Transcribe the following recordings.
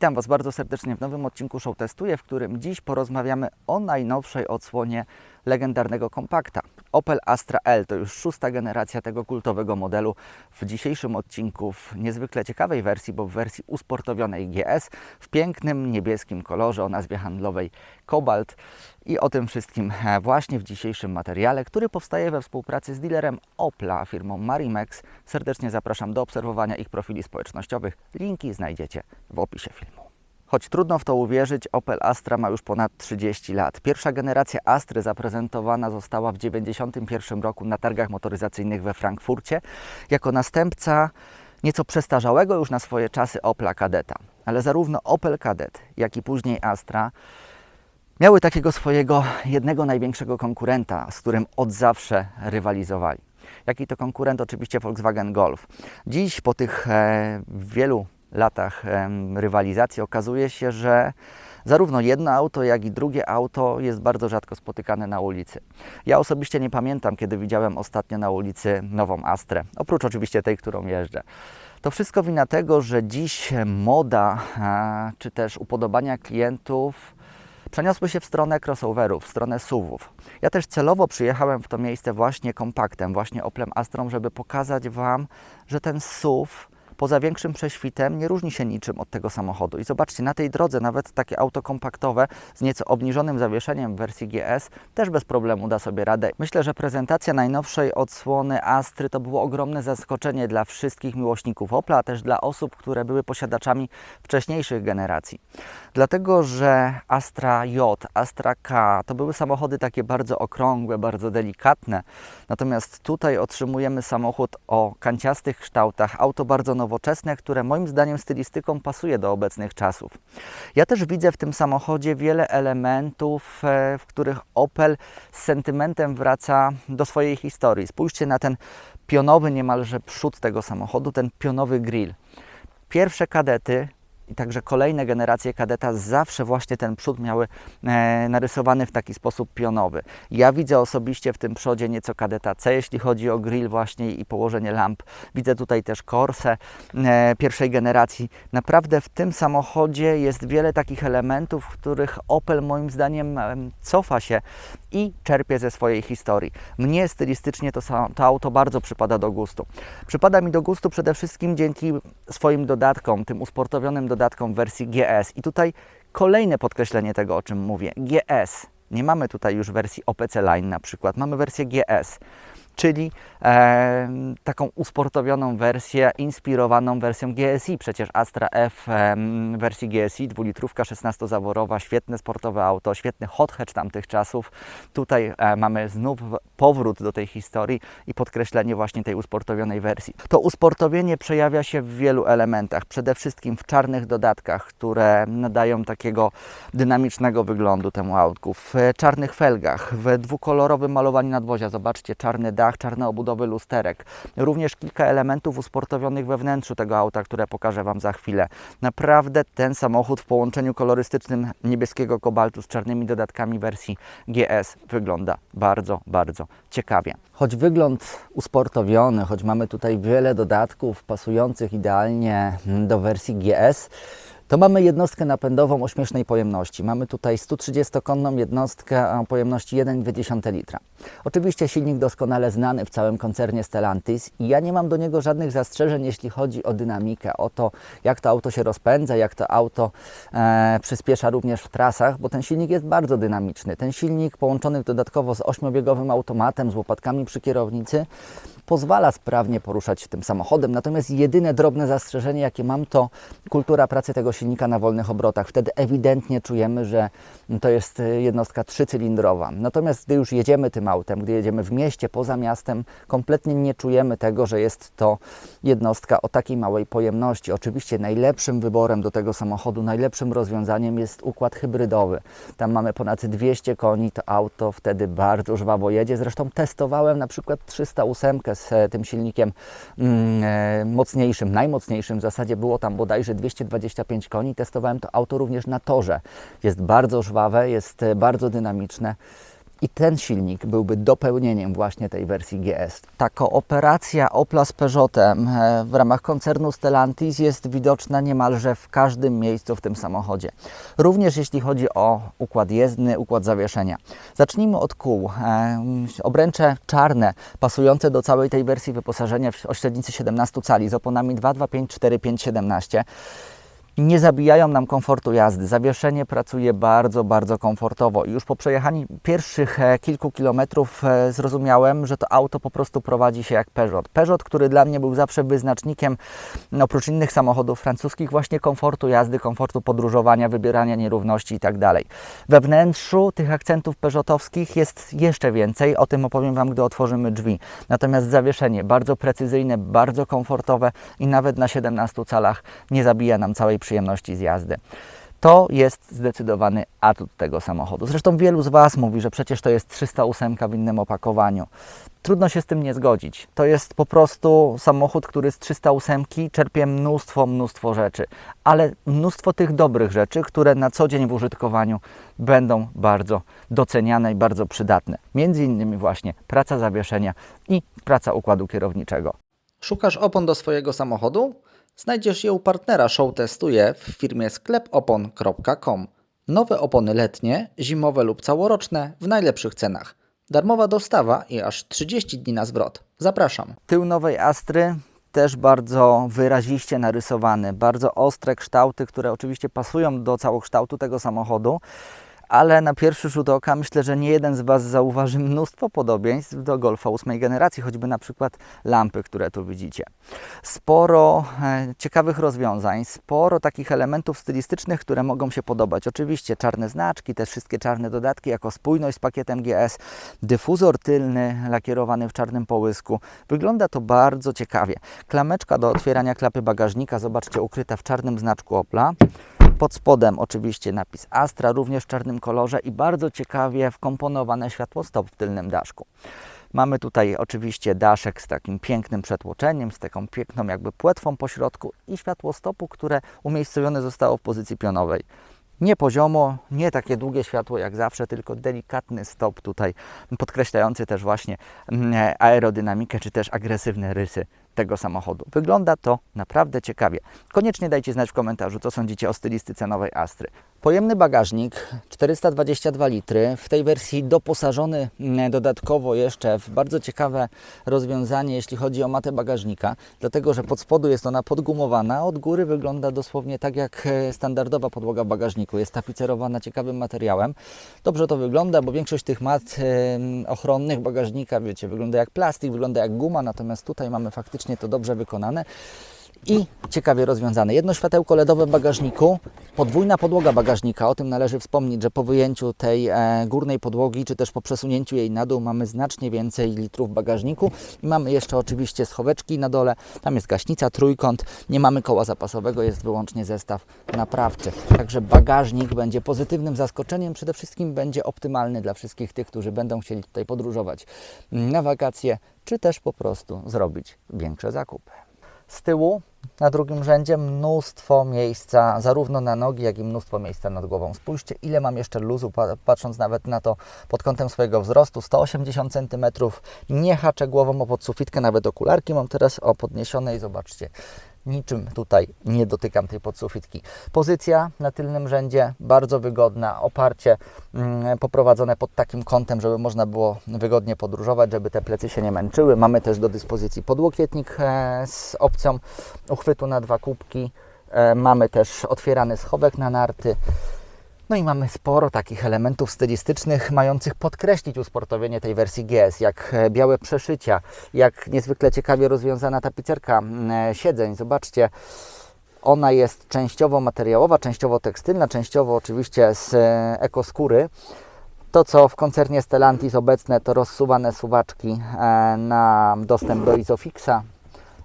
Witam Was bardzo serdecznie w nowym odcinku Show Testuję, w którym dziś porozmawiamy o najnowszej odsłonie legendarnego kompakta. Opel Astra L to już szósta generacja tego kultowego modelu. W dzisiejszym odcinku w niezwykle ciekawej wersji, bo w wersji usportowionej GS w pięknym niebieskim kolorze o nazwie handlowej Cobalt. I o tym wszystkim e, właśnie w dzisiejszym materiale, który powstaje we współpracy z dealerem Opla, firmą Marimex. Serdecznie zapraszam do obserwowania ich profili społecznościowych. Linki znajdziecie w opisie filmu. Choć trudno w to uwierzyć, Opel Astra ma już ponad 30 lat. Pierwsza generacja Astry zaprezentowana została w 1991 roku na targach motoryzacyjnych we Frankfurcie jako następca nieco przestarzałego już na swoje czasy Opla Kadeta. Ale zarówno Opel Kadet, jak i później Astra miały takiego swojego jednego największego konkurenta, z którym od zawsze rywalizowali. Jaki to konkurent? Oczywiście Volkswagen Golf. Dziś po tych e, wielu latach rywalizacji okazuje się, że zarówno jedno auto, jak i drugie auto jest bardzo rzadko spotykane na ulicy. Ja osobiście nie pamiętam, kiedy widziałem ostatnio na ulicy nową Astrę, oprócz oczywiście tej, którą jeżdżę. To wszystko wina tego, że dziś moda czy też upodobania klientów przeniosły się w stronę crossoverów, w stronę SUVów. Ja też celowo przyjechałem w to miejsce właśnie kompaktem, właśnie Oplem Astrą, żeby pokazać Wam, że ten SUV poza większym prześwitem nie różni się niczym od tego samochodu. I zobaczcie, na tej drodze nawet takie auto kompaktowe z nieco obniżonym zawieszeniem w wersji GS też bez problemu da sobie radę. Myślę, że prezentacja najnowszej odsłony Astry to było ogromne zaskoczenie dla wszystkich miłośników Opla, a też dla osób, które były posiadaczami wcześniejszych generacji. Dlatego, że Astra J, Astra K to były samochody takie bardzo okrągłe, bardzo delikatne. Natomiast tutaj otrzymujemy samochód o kanciastych kształtach, auto bardzo nowoczesne, które moim zdaniem stylistyką pasuje do obecnych czasów. Ja też widzę w tym samochodzie wiele elementów, e, w których Opel z sentymentem wraca do swojej historii. Spójrzcie na ten pionowy niemalże przód tego samochodu, ten pionowy grill. Pierwsze kadety i także kolejne generacje kadeta zawsze właśnie ten przód miały e, narysowany w taki sposób pionowy. Ja widzę osobiście w tym przodzie nieco kadeta C, jeśli chodzi o grill właśnie i położenie lamp. Widzę tutaj też Corse e, pierwszej generacji. Naprawdę w tym samochodzie jest wiele takich elementów, w których Opel moim zdaniem e, cofa się i czerpie ze swojej historii. Mnie stylistycznie to, to auto bardzo przypada do gustu. Przypada mi do gustu przede wszystkim dzięki swoim dodatkom, tym usportowionym dodatkom w wersji GS. I tutaj kolejne podkreślenie tego, o czym mówię. GS. Nie mamy tutaj już wersji OPC Line na przykład, mamy wersję GS czyli e, taką usportowioną wersję, inspirowaną wersją GSI. Przecież Astra F e, wersji GSI, dwulitrówka 16-zaworowa, świetne sportowe auto, świetny hot hatch tamtych czasów. Tutaj e, mamy znów powrót do tej historii i podkreślenie właśnie tej usportowionej wersji. To usportowienie przejawia się w wielu elementach, przede wszystkim w czarnych dodatkach, które nadają takiego dynamicznego wyglądu temu autku, w czarnych felgach, w dwukolorowym malowaniu nadwozia. Zobaczcie, czarny dach, czarne obudowy lusterek. Również kilka elementów usportowionych we wnętrzu tego auta, które pokażę Wam za chwilę. Naprawdę ten samochód w połączeniu kolorystycznym niebieskiego kobaltu z czarnymi dodatkami wersji GS wygląda bardzo, bardzo ciekawie. Choć wygląd usportowiony, choć mamy tutaj wiele dodatków pasujących idealnie do wersji GS, to mamy jednostkę napędową o śmiesznej pojemności. Mamy tutaj 130-konną jednostkę o pojemności 1,2 litra. Oczywiście silnik doskonale znany w całym koncernie Stellantis i ja nie mam do niego żadnych zastrzeżeń, jeśli chodzi o dynamikę, o to, jak to auto się rozpędza, jak to auto e, przyspiesza również w trasach, bo ten silnik jest bardzo dynamiczny. Ten silnik połączony dodatkowo z ośmiobiegowym automatem, z łopatkami przy kierownicy, pozwala sprawnie poruszać się tym samochodem. Natomiast jedyne drobne zastrzeżenie, jakie mam, to kultura pracy tego silnika na wolnych obrotach. Wtedy ewidentnie czujemy, że to jest jednostka trzycylindrowa. Natomiast gdy już jedziemy tym autem, gdy jedziemy w mieście, poza miastem, kompletnie nie czujemy tego, że jest to jednostka o takiej małej pojemności. Oczywiście najlepszym wyborem do tego samochodu, najlepszym rozwiązaniem jest układ hybrydowy. Tam mamy ponad 200 koni, to auto wtedy bardzo żwawo jedzie. Zresztą testowałem na przykład 308 z e, tym silnikiem mm, e, mocniejszym, najmocniejszym w zasadzie było tam bodajże 225 koni. Testowałem to auto również na torze. Jest bardzo żwawe, jest e, bardzo dynamiczne. i ten silnik byłby dopełnieniem właśnie tej wersji GS. Ta kooperacja Opla z Peugeotem e, w ramach koncernu Stellantis jest widoczna niemalże w każdym miejscu w tym samochodzie. Również jeśli chodzi o układ jezdny, układ zawieszenia. Zacznijmy od kół. E, Obręcze czarne, pasujące do całej tej wersji wyposażenia o średnicy 17 cali z oponami 225 45 17 nie zabijają nam komfortu jazdy. Zawieszenie pracuje bardzo, bardzo komfortowo. I już po przejechaniu pierwszych e, kilku kilometrów e, zrozumiałem, że to auto po prostu prowadzi się jak Peugeot. Peugeot, który dla mnie był zawsze wyznacznikiem, no, oprócz innych samochodów francuskich, właśnie komfortu jazdy, komfortu podróżowania, wybierania nierówności itd. We wnętrzu tych akcentów Peugeotowskich jest jeszcze więcej. O tym opowiem Wam, gdy otworzymy drzwi. Natomiast zawieszenie bardzo precyzyjne, bardzo komfortowe i nawet na 17 calach nie zabija nam całej przyjemności z jazdy. To jest zdecydowany atut tego samochodu. Zresztą wielu z Was mówi, że przecież to jest 308 w innym opakowaniu. Trudno się z tym nie zgodzić. To jest po prostu samochód, który z 308 czerpie mnóstwo, mnóstwo rzeczy, ale mnóstwo tych dobrych rzeczy, które na co dzień w użytkowaniu będą bardzo doceniane i bardzo przydatne. Między innymi właśnie praca zawieszenia i praca układu kierowniczego. Szukasz opon do swojego samochodu? Znajdziesz je u partnera Show Testuje w firmie sklepopon.com. Nowe opony letnie, zimowe lub całoroczne w najlepszych cenach. Darmowa dostawa i aż 30 dni na zwrot. Zapraszam. Tył nowej Astry też bardzo wyraziście narysowany, bardzo ostre kształty, które oczywiście pasują do całokształtu tego samochodu, ale na pierwszy rzut oka myślę, że nie jeden z Was zauważy mnóstwo podobieństw do Golfa ósmej generacji, choćby na przykład lampy, które tu widzicie. Sporo e, ciekawych rozwiązań, sporo takich elementów stylistycznych, które mogą się podobać. Oczywiście czarne znaczki, te wszystkie czarne dodatki jako spójność z pakietem GS, dyfuzor tylny lakierowany w czarnym połysku. Wygląda to bardzo ciekawie. Klameczka do otwierania klapy bagażnika, zobaczcie, ukryta w czarnym znaczku Opla. Pod spodem oczywiście napis Astra, również w czarnym kolorze i bardzo ciekawie wkomponowane światło stop w tylnym daszku. Mamy tutaj oczywiście daszek z takim pięknym przetłoczeniem, z taką piękną jakby płetwą po środku i światło stopu, które umiejscowione zostało w pozycji pionowej. Nie poziomo, nie takie długie światło jak zawsze, tylko delikatny stop tutaj, podkreślający też właśnie mm, aerodynamikę czy też agresywne rysy tego samochodu. Wygląda to naprawdę ciekawie. Koniecznie dajcie znać w komentarzu, co sądzicie o stylistyce nowej Astry. Pojemny bagażnik 422 litry, w tej wersji doposażony mm, dodatkowo jeszcze w bardzo ciekawe rozwiązanie, jeśli chodzi o matę bagażnika, dlatego że pod spodu jest ona podgumowana, od góry wygląda dosłownie tak jak e, standardowa podłoga w bagażniku. Jest tapicerowana ciekawym materiałem. Dobrze to wygląda, bo większość tych mat ochronnych bagażnika, wiecie, wygląda jak plastik, wygląda jak guma, natomiast tutaj mamy faktycznie to dobrze wykonane i ciekawie rozwiązane. Jedno światełko LEDowe w bagażniku, podwójna podłoga bagażnika. O tym należy wspomnieć, że po wyjęciu tej e, górnej podłogi, czy też po przesunięciu jej na dół, mamy znacznie więcej litrów w bagażniku. I mamy jeszcze oczywiście schoweczki na dole. Tam jest gaśnica, trójkąt. Nie mamy koła zapasowego, jest wyłącznie zestaw naprawczy. Także bagażnik będzie pozytywnym zaskoczeniem. Przede wszystkim będzie optymalny dla wszystkich tych, którzy będą chcieli tutaj podróżować na wakacje, czy też po prostu zrobić większe zakupy. Z tyłu na drugim rzędzie mnóstwo miejsca, zarówno na nogi, jak i mnóstwo miejsca nad głową. Spójrzcie, ile mam jeszcze luzu, pa- patrząc nawet na to pod kątem swojego wzrostu, 180 cm. Nie haczę głową o podsufitkę, nawet okularki mam teraz o podniesionej, zobaczcie. Niczym tutaj nie dotykam tej podsufitki. Pozycja na tylnym rzędzie bardzo wygodna, oparcie mm, poprowadzone pod takim kątem, żeby można było wygodnie podróżować, żeby te plecy się nie męczyły. Mamy też do dyspozycji podłokietnik e, z opcją uchwytu na dwa kubki. E, Mamy też otwierany schowek na narty. No i mamy sporo takich elementów stylistycznych mających podkreślić usportowienie tej wersji GS, jak e, białe przeszycia, jak niezwykle ciekawie rozwiązana tapicerka e, siedzeń. Zobaczcie, ona jest częściowo materiałowa, częściowo tekstylna, częściowo oczywiście z e, ekoskóry. To, co w koncernie Stellantis obecne, to rozsuwane suwaczki na dostęp do Isofixa.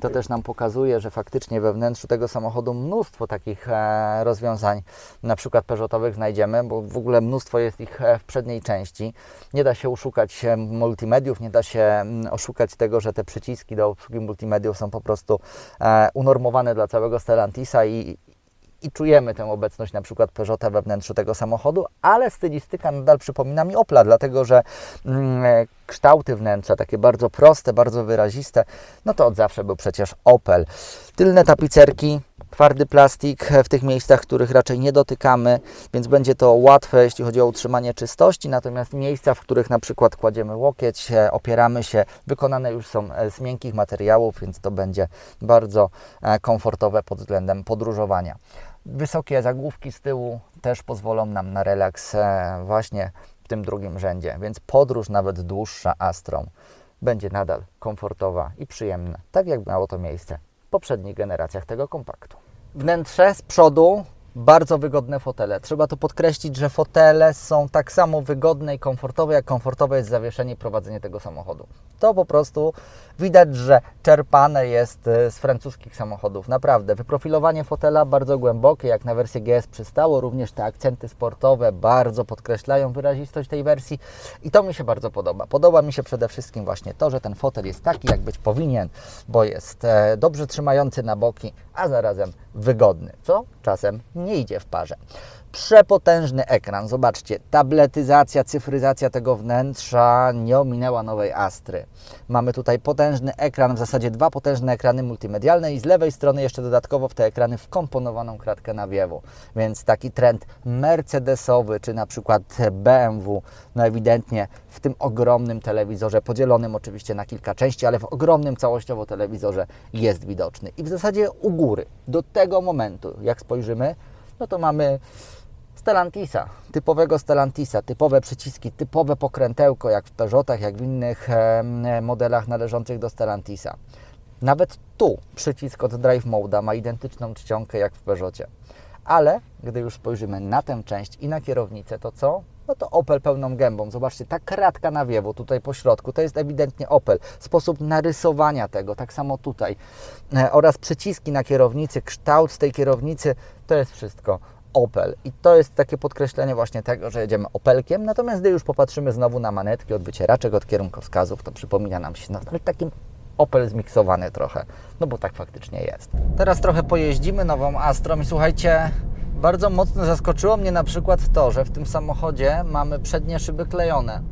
To też nam pokazuje, że faktycznie we wnętrzu tego samochodu mnóstwo takich e, rozwiązań, na przykład Peugeotowych znajdziemy, bo w ogóle mnóstwo jest ich e, w przedniej części. Nie da się oszukać e, multimediów, nie da się oszukać tego, że te przyciski do obsługi multimediów są po prostu unormowane dla całego Stellantisa i, i czujemy tę obecność na przykład Peugeota we wnętrzu tego samochodu, ale stylistyka nadal przypomina mi Opla, dlatego że mm, e, kształty wnętrza, takie bardzo proste, bardzo wyraziste, no to od zawsze był przecież Opel. Tylne tapicerki, twardy plastik w tych miejscach, których raczej nie dotykamy, więc będzie to łatwe, jeśli chodzi o utrzymanie czystości. Natomiast miejsca, w których na przykład kładziemy łokieć, e, opieramy się, wykonane już są e, z miękkich materiałów, więc to będzie bardzo e, komfortowe pod względem podróżowania. Wysokie zagłówki z tyłu też pozwolą nam na relaks e, właśnie w tym drugim rzędzie, więc podróż nawet dłuższa Astrą będzie nadal komfortowa i przyjemna, tak jak miało to miejsce w poprzednich generacjach tego kompaktu. Wnętrze z przodu bardzo wygodne fotele. Trzeba to podkreślić, że fotele są tak samo wygodne i komfortowe, jak komfortowe jest zawieszenie i prowadzenie tego samochodu. To po prostu widać, że czerpane jest e, z francuskich samochodów. Naprawdę. Wyprofilowanie fotela bardzo głębokie, jak na wersję GS przystało. Również te akcenty sportowe bardzo podkreślają wyrazistość tej wersji i to mi się bardzo podoba. Podoba mi się przede wszystkim właśnie to, że ten fotel jest taki, jak być powinien, bo jest e, dobrze trzymający na boki, a zarazem wygodny, co czasem nie idzie w parze. Przepotężny ekran, zobaczcie, tabletyzacja, cyfryzacja tego wnętrza nie ominęła nowej Astry. Mamy tutaj potężny ekran, w zasadzie dwa potężne ekrany multimedialne i z lewej strony jeszcze dodatkowo w te ekrany wkomponowaną kratkę nawiewu. Więc taki trend mercedesowy, czy na przykład BMW, no ewidentnie w tym ogromnym telewizorze, podzielonym oczywiście na kilka części, ale w ogromnym całościowo telewizorze jest widoczny. I w zasadzie u góry, do tego momentu, jak spojrzymy, no to mamy Stellantisa, typowego Stellantisa, typowe przyciski, typowe pokrętełko, jak w Peugeotach, jak w innych modelach należących do Stellantisa. Nawet tu przycisk od Drive Mode'a ma identyczną czcionkę jak w Peugeotie. Ale gdy już spojrzymy na tę część i na kierownicę, to co? No to Opel pełną gębą. Zobaczcie, ta kratka nawiewu tutaj po środku, to jest ewidentnie Opel. Sposób narysowania tego, tak samo tutaj. E, oraz przyciski na kierownicy, kształt tej kierownicy, to jest wszystko Opel. I to jest takie podkreślenie właśnie tego, że jedziemy Opelkiem. Natomiast gdy już popatrzymy znowu na manetki od wycieraczek, od kierunkowskazów, to przypomina nam się no, takim Opel zmiksowany trochę. No bo tak faktycznie jest. Teraz trochę pojeździmy nową Astrą i słuchajcie, bardzo mocno zaskoczyło mnie na przykład to, że w tym samochodzie mamy przednie szyby klejone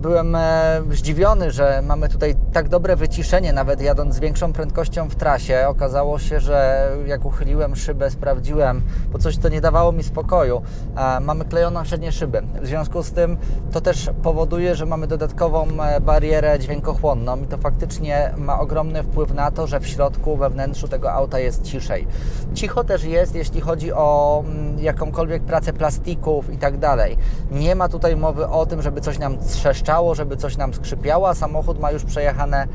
byłem e, zdziwiony, że mamy tutaj tak dobre wyciszenie, nawet jadąc z większą prędkością w trasie. Okazało się, że jak uchyliłem szybę, sprawdziłem, bo coś to nie dawało mi spokoju. E, mamy klejoną przednie szyby. W związku z tym to też powoduje, że mamy dodatkową e, barierę dźwiękochłonną i to faktycznie ma ogromny wpływ na to, że w środku, we wnętrzu tego auta jest ciszej. Cicho też jest, jeśli chodzi o mm, jakąkolwiek pracę plastików i tak dalej. Nie ma tutaj mowy o tym, żeby coś nam trzeszczało, żeby coś nam skrzypiało, a samochód ma już przejechane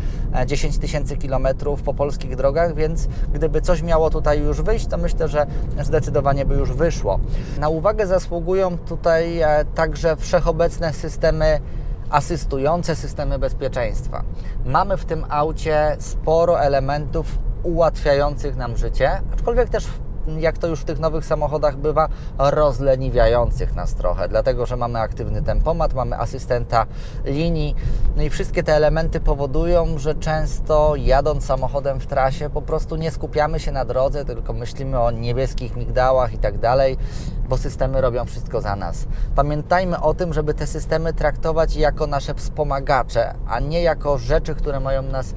10 tysięcy kilometrów po polskich drogach, więc gdyby coś miało tutaj już wyjść, to myślę, że zdecydowanie by już wyszło. Na uwagę zasługują tutaj e, także wszechobecne systemy asystujące systemy bezpieczeństwa. Mamy w tym aucie sporo elementów ułatwiających nam życie, aczkolwiek też jak to już w tych nowych samochodach bywa, rozleniwiających nas trochę, dlatego że mamy aktywny tempomat, mamy asystenta linii, no i wszystkie te elementy powodują, że często jadąc samochodem w trasie po prostu nie skupiamy się na drodze, tylko myślimy o niebieskich migdałach i tak dalej, bo systemy robią wszystko za nas. Pamiętajmy o tym, żeby te systemy traktować jako nasze wspomagacze, a nie jako rzeczy, które mają nas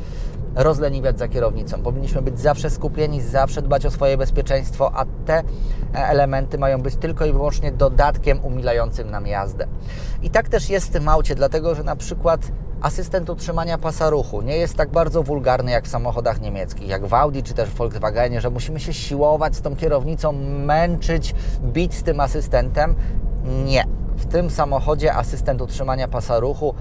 rozleniwiać za kierownicą. Powinniśmy być zawsze skupieni, zawsze dbać o swoje bezpieczeństwo, a te elementy mają być tylko i wyłącznie dodatkiem umilającym nam jazdę. I tak też jest w tym aucie, dlatego że na przykład asystent utrzymania pasa ruchu nie jest tak bardzo wulgarny jak w samochodach niemieckich, jak w Audi czy też w Volkswagenie, że musimy się siłować z tą kierownicą, męczyć, bić z tym asystentem. Nie. W tym samochodzie asystent utrzymania pasa ruchu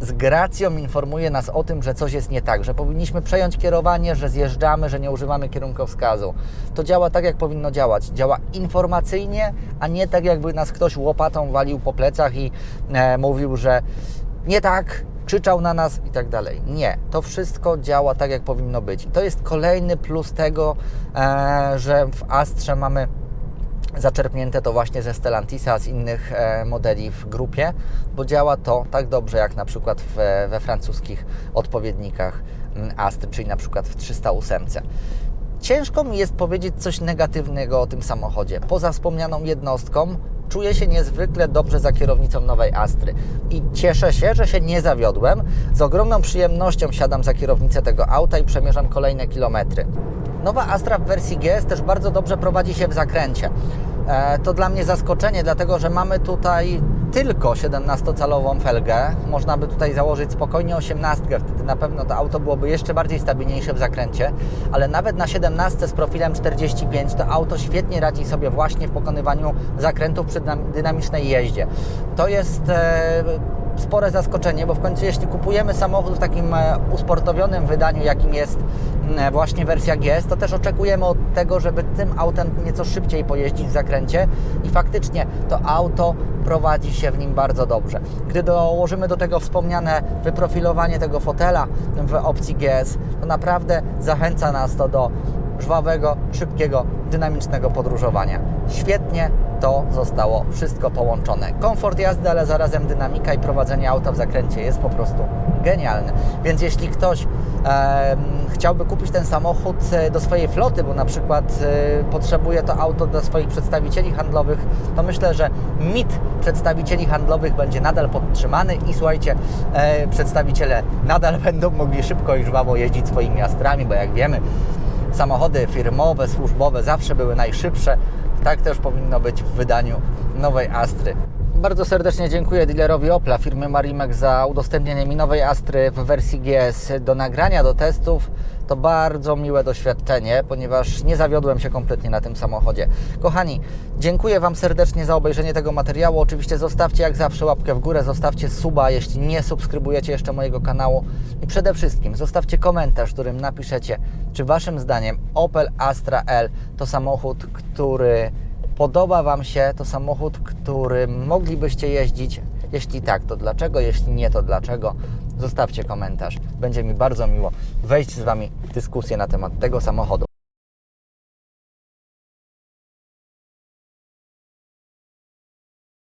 z gracją informuje nas o tym, że coś jest nie tak, że powinniśmy przejąć kierowanie, że zjeżdżamy, że nie używamy kierunkowskazu. To działa tak, jak powinno działać. Działa informacyjnie, a nie tak, jakby nas ktoś łopatą walił po plecach i e, mówił, że nie tak, krzyczał na nas i tak dalej. Nie, to wszystko działa tak, jak powinno być. I to jest kolejny plus tego, e, że w Astrze mamy zaczerpnięte to właśnie ze Stellantisa, z innych e, modeli w grupie, bo działa to tak dobrze jak na przykład w, we francuskich odpowiednikach mm, Astry, czyli na przykład w 308. Ciężko mi jest powiedzieć coś negatywnego o tym samochodzie. Poza wspomnianą jednostką, czuję się niezwykle dobrze za kierownicą nowej Astry i cieszę się, że się nie zawiodłem. Z ogromną przyjemnością siadam za kierownicę tego auta i przemierzam kolejne kilometry. Nowa Astra w wersji GS też bardzo dobrze prowadzi się w zakręcie. E, To dla mnie zaskoczenie, dlatego że mamy tutaj tylko 17-calową felgę. Można by tutaj założyć spokojnie 18, wtedy na pewno to auto byłoby jeszcze bardziej stabilniejsze w zakręcie, ale nawet na 17 z profilem 45 to auto świetnie radzi sobie właśnie w pokonywaniu zakrętów przy dynam- dynamicznej jeździe. To jest e, spore zaskoczenie, bo w końcu jeśli kupujemy samochód w takim e, usportowionym wydaniu, jakim jest mm, właśnie wersja GS, to też oczekujemy od tego, żeby tym autem nieco szybciej pojeździć w zakręcie i faktycznie to auto prowadzi się w nim bardzo dobrze. Gdy dołożymy do tego wspomniane wyprofilowanie tego fotela w opcji GS, to naprawdę zachęca nas to do żwawego, szybkiego, dynamicznego podróżowania. Świetnie to zostało wszystko połączone. Komfort jazdy, ale zarazem dynamika i prowadzenie auta w zakręcie jest po prostu genialny. Więc jeśli ktoś em, chciałby kupić ten samochód e, do swojej floty, bo na przykład e, potrzebuje to auto dla swoich przedstawicieli handlowych, to myślę, że mit przedstawicieli handlowych będzie nadal podtrzymany i słuchajcie, e, przedstawiciele nadal będą mogli szybko i żwawo jeździć swoimi astrami, bo jak wiemy, samochody firmowe, służbowe zawsze były najszybsze. Tak też powinno być w wydaniu nowej Astry. Bardzo serdecznie dziękuję dealerowi Opla, firmie Marimek za udostępnienie mi nowej Astry w wersji GS do nagrania, do testów. To bardzo miłe doświadczenie, ponieważ nie zawiodłem się kompletnie na tym samochodzie. Kochani, dziękuję Wam serdecznie za obejrzenie tego materiału. Oczywiście zostawcie jak zawsze łapkę w górę, zostawcie suba, jeśli nie subskrybujecie jeszcze mojego kanału. I przede wszystkim zostawcie komentarz, w którym napiszecie, czy Waszym zdaniem Opel Astra L to samochód, który podoba Wam się, to samochód, którym moglibyście jeździć. Jeśli tak, to dlaczego? Jeśli nie, to dlaczego? Zostawcie komentarz. Będzie mi bardzo miło wejść z Wami w dyskusję na temat tego samochodu.